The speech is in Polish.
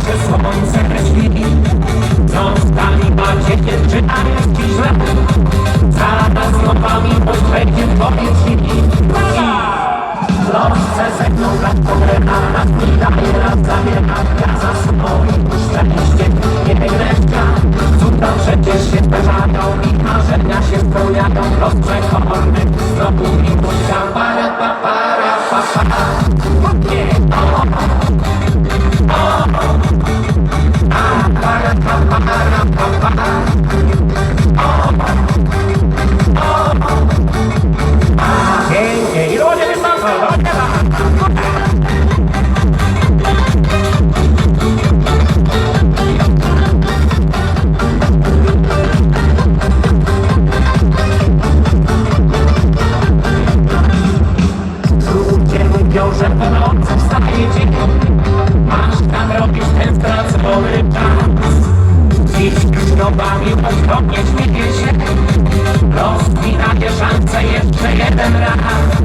zawsze sobą serdecznie Co z macie dziewczynami z źle. Za nas nogami podkledzie powietrzniki Los chce ze mną grać dobre, a nas nie daje raz zamiana Ja za sobą i szczęście nie greczka Cuda przecież się zdarzają i marzenia się spełniają. Los przekorny znowu mi musiał Para, pa, para, pa, pa, pa. Nocy wstaje dzień Masz tam robisz ten stracony czas Dziś ślubami ogromnie śmieje się Rozwinaje szanse jeszcze jeden raz